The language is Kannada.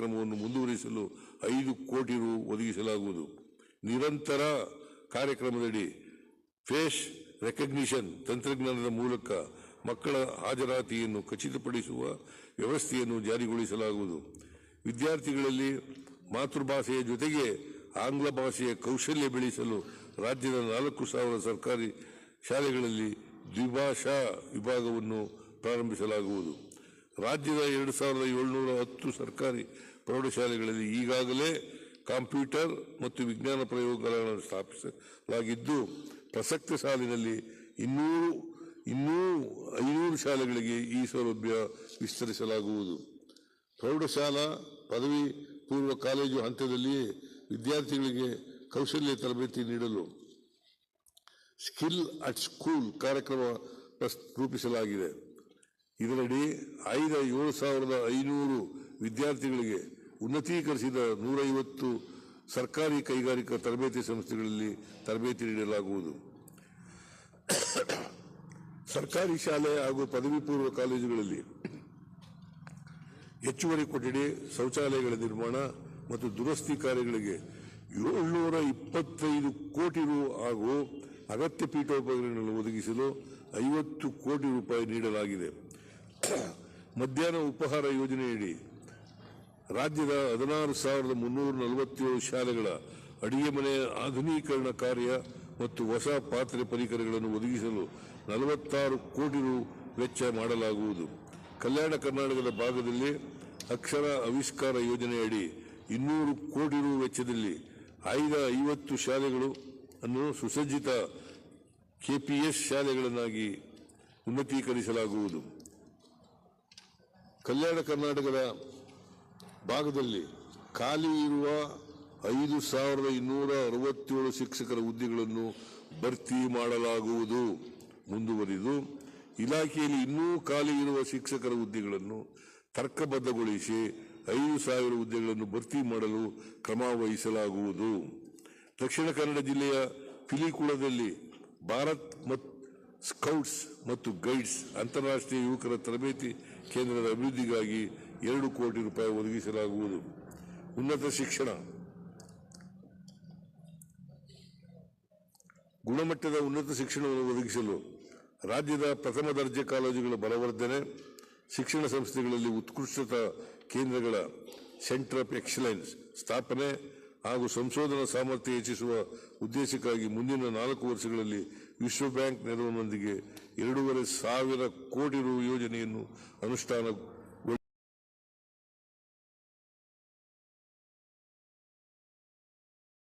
ಕಾರ್ಯಕ್ರಮವನ್ನು ಮುಂದುವರಿಸಲು ಐದು ಕೋಟಿ ರು ಒದಗಿಸಲಾಗುವುದು. ನಿರಂತರ ಕಾರ್ಯಕ್ರಮದಡಿ ಫೇಸ್ ರೆಕಗ್ನಿಷನ್ ತಂತ್ರಜ್ಞಾನದ ಮೂಲಕ ಮಕ್ಕಳ ಹಾಜರಾತಿಯನ್ನು ಖಚಿತಪಡಿಸುವ ವ್ಯವಸ್ಥೆಯನ್ನು ಜಾರಿಗೊಳಿಸಲಾಗುವುದು. ವಿದ್ಯಾರ್ಥಿಗಳಲ್ಲಿ ಮಾತೃಭಾಷೆಯ ಜೊತೆಗೆ ಆಂಗ್ಲ ಭಾಷೆಯ ಕೌಶಲ್ಯ ಬೆಳೆಸಲು ರಾಜ್ಯದ ನಾಲ್ಕು ಸಾವಿರ ಸರ್ಕಾರಿ ಶಾಲೆಗಳಲ್ಲಿ ದ್ವಿಭಾಷಾ ವಿಭಾಗವನ್ನು ಪ್ರಾರಂಭಿಸಲಾಗುವುದು. ರಾಜ್ಯದ ಎರಡು ಸಾವಿರದ ಏಳ್ನೂರ ಹತ್ತು ಸರ್ಕಾರಿ ಪ್ರೌಢಶಾಲೆಗಳಲ್ಲಿ ಈಗಾಗಲೇ ಕಂಪ್ಯೂಟರ್ ಮತ್ತು ವಿಜ್ಞಾನ ಪ್ರಯೋಗಾಲಯಗಳನ್ನು ಸ್ಥಾಪಿಸಲಾಗಿದ್ದು, ಪ್ರಸಕ್ತ ಸಾಲಿನಲ್ಲಿ ಇನ್ನೂರು ಇನ್ನೂ ಐನೂರು ಶಾಲೆಗಳಿಗೆ ಈ ಸೌಲಭ್ಯ ವಿಸ್ತರಿಸಲಾಗುವುದು. ಪ್ರೌಢಶಾಲಾ ಪದವಿ ಪೂರ್ವ ಕಾಲೇಜು ಹಂತದಲ್ಲಿಯೇ ವಿದ್ಯಾರ್ಥಿಗಳಿಗೆ ಕೌಶಲ್ಯ ತರಬೇತಿ ನೀಡಲು ಸ್ಕಿಲ್ ಅಟ್ ಸ್ಕೂಲ್ ಕಾರ್ಯಕ್ರಮ ರೂಪಿಸಲಾಗಿದೆ. ಇದರಡಿ ಐದ ಏಳು ಸಾವಿರದ ಐನೂರು ವಿದ್ಯಾರ್ಥಿಗಳಿಗೆ ಉನ್ನತೀಕರಿಸಿದ ನೂರೈವತ್ತು ಸರ್ಕಾರಿ ಕೈಗಾರಿಕಾ ತರಬೇತಿ ಸಂಸ್ಥೆಗಳಲ್ಲಿ ತರಬೇತಿ ನೀಡಲಾಗುವುದು. ಸರ್ಕಾರಿ ಶಾಲೆ ಹಾಗೂ ಪದವಿ ಪೂರ್ವ ಕಾಲೇಜುಗಳಲ್ಲಿ ಹೆಚ್ಚುವರಿ ಕೊಠಡಿ, ಶೌಚಾಲಯಗಳ ನಿರ್ಮಾಣ ಮತ್ತು ದುರಸ್ತಿ ಕಾರ್ಯಗಳಿಗೆ ಏಳ್ನೂರ ಇಪ್ಪತ್ತೈದು ಕೋಟಿ ರು ಹಾಗೂ ಅಗತ್ಯ ಪೀಠೋಪಕರಣಗಳನ್ನು ಒದಗಿಸಲು ಐವತ್ತು ಕೋಟಿ ರೂಪಾಯಿ ನೀಡಲಾಗಿದೆ. ಮಧ್ಯಾಹ್ನ ಉಪಹಾರ ಯೋಜನೆಯಡಿ ರಾಜ್ಯದ ಹದಿನಾರು ಸಾವಿರದ ಮುನ್ನೂರ ನಲವತ್ತೇಳು ಶಾಲೆಗಳ ಅಡಿಗೆ ಮನೆ ಆಧುನೀಕರಣ ಕಾರ್ಯ ಮತ್ತು ಹೊಸ ಪಾತ್ರೆ ಪರಿಕರಗಳನ್ನು ಒದಗಿಸಲು ನಲವತ್ತಾರು ಕೋಟಿ ರು ವೆಚ್ಚ ಮಾಡಲಾಗುವುದು. ಕಲ್ಯಾಣ ಕರ್ನಾಟಕದ ಭಾಗದಲ್ಲಿ ಅಕ್ಷರ ಆವಿಷ್ಕಾರ ಯೋಜನೆಯಡಿ ಇನ್ನೂರು ಕೋಟಿ ರು ವೆಚ್ಚದಲ್ಲಿ ಆಯ್ದ ಐವತ್ತು ಶಾಲೆಗಳು ಅನ್ನು ಸುಸಜ್ಜಿತ ಕೆಪಿಎಸ್ ಶಾಲೆಗಳನ್ನಾಗಿ ಉನ್ನತೀಕರಿಸಲಾಗುವುದು. ಕಲ್ಯಾಣ ಕರ್ನಾಟಕದ ಭಾಗದಲ್ಲಿ ಖಾಲಿ ಇರುವ ಐದು ಸಾವಿರದ ಇನ್ನೂರ ಅರವತ್ತೇಳು ಶಿಕ್ಷಕರ ಹುದ್ದೆಗಳನ್ನು ಭರ್ತಿ ಮಾಡಲಾಗುವುದು, ಮುಂದುವರಿದು. ಇಲಾಖೆಯಲ್ಲಿ ಇನ್ನೂ ಖಾಲಿ ಇರುವ ಶಿಕ್ಷಕರ ಹುದ್ದೆಗಳನ್ನು ತರ್ಕಬದ್ಧಗೊಳಿಸಿ ಐದು ಸಾವಿರ ಹುದ್ದೆಗಳನ್ನು ಭರ್ತಿ ಮಾಡಲು ಕ್ರಮ ವಹಿಸಲಾಗುವುದು. ದಕ್ಷಿಣ ಕನ್ನಡ ಜಿಲ್ಲೆಯ ಪಿಲಿಕುಳದಲ್ಲಿ ಭಾರತ್ ಮತ್ತು ಸ್ಕೌಟ್ಸ್ ಮತ್ತು ಗೈಡ್ಸ್ ಅಂತಾರಾಷ್ಟ್ರೀಯ ಯುವಕರ ತರಬೇತಿ ಕೇಂದ್ರದ ಅಭಿವೃದ್ಧಿಗಾಗಿ ಎರಡು ಕೋಟಿ ರೂಪಾಯಿ ಒದಗಿಸಲಾಗುವುದು. ಉನ್ನತ ಶಿಕ್ಷಣ. ಗುಣಮಟ್ಟದ ಉನ್ನತ ಶಿಕ್ಷಣವನ್ನು ಒದಗಿಸಲು ರಾಜ್ಯದ ಪ್ರಥಮ ದರ್ಜೆ ಕಾಲೇಜುಗಳ ಬಲವರ್ಧನೆ, ಶಿಕ್ಷಣ ಸಂಸ್ಥೆಗಳಲ್ಲಿ ಉತ್ಕೃಷ್ಟತಾ ಕೇಂದ್ರಗಳ ಸೆಂಟರ್ ಆಫ್ ಎಕ್ಸಲೆನ್ಸ್ ಸ್ಥಾಪನೆ ಹಾಗೂ ಸಂಶೋಧನಾ ಸಾಮರ್ಥ್ಯ ಹೆಚ್ಚಿಸುವ ಉದ್ದೇಶಕ್ಕಾಗಿ ಮುಂದಿನ ನಾಲ್ಕು ವರ್ಷಗಳಲ್ಲಿ ವಿಶ್ವ ಬ್ಯಾಂಕ್ ನೆರವಿನೊಂದಿಗೆ ಎರಡೂವರೆ ಸಾವಿರ ಕೋಟಿ ರು ಯೋಜನೆಯನ್ನು ಅನುಷ್ಠಾನ